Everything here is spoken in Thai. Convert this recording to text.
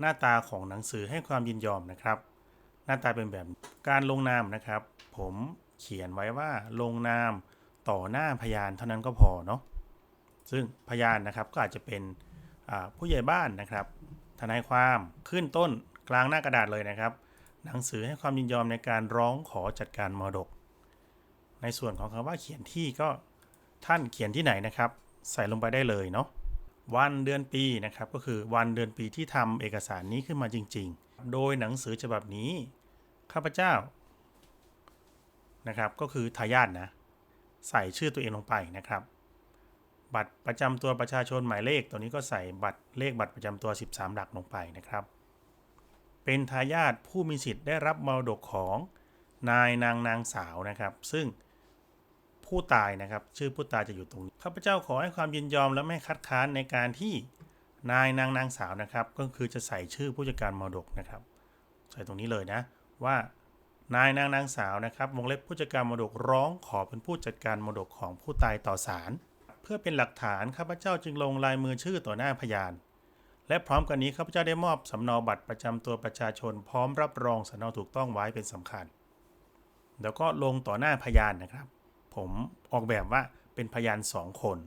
หน้าตาของหนังสือให้ความยินยอมนะครับ หน้าตาเป็นแบบการลงนามนะครับ ผมเขียนไว้ว่าลงนามต่อหน้าพยานเท่านั้นก็พอเนาะซึ่งพยานนะครับก็อาจจะเป็นผู้ใหญ่บ้านนะครับ ทนายความขึ้นต้นกลางหน้ากระดาษเลยนะครับ หนังสือให้ความยินยอมในการร้องขอจัดการมรดก ในส่วนของคำว่าเขียนที่ก็ท่านเขียนที่ไหนนะครับ ใส่ลงไปได้เลยเนาะ วันเดือนปีนะครับ ก็คือวันเดือนปีที่ทำเอกสารนี้ขึ้นมาจริง ๆ โดยหนังสือฉบับนี้ ข้าพเจ้านะครับ ก็คือทายาทนะ ใส่ชื่อตัวเองลงไปนะครับ บัตรประจำตัวประชาชนหมายเลข ตัวนี้ก็ใส่บัตรเลขบัตรประจำตัว 13 หลักลงไปนะครับ เป็นทายาทผู้มีสิทธิ์ได้รับมรดกของนายนางนางสาวนะครับ ซึ่ง ผู้ตายนะครับ ชื่อผู้ตายจะอยู่ตรงนี้ข้าพเจ้าขอให้ความยินยอมและไม่คัดค้านในการที่นายนางนางสาวนะครับ ก็คือจะใส่ชื่อผู้จัดการมรดกนะครับ ใส่ตรงนี้เลยนะ ว่านายนางนางสาวนะครับวงเล็บผู้จัดการมรดกร้องขอเป็นผู้จัดการมรดกของผู้ตายต่อศาลเพื่อเป็นหลักฐานข้าพเจ้าจึงลงลายมือชื่อต่อหน้าพยาน และพร้อมกันนี้ข้าพเจ้าได้มอบสำเนาบัตรประจำตัวประชาชน พร้อมรับรองสำเนาถูกต้องไว้เป็นสำคัญ แล้วก็ลงต่อหน้าพยานนะครับ ผมออกแบบว่าเป็นพยานสองคน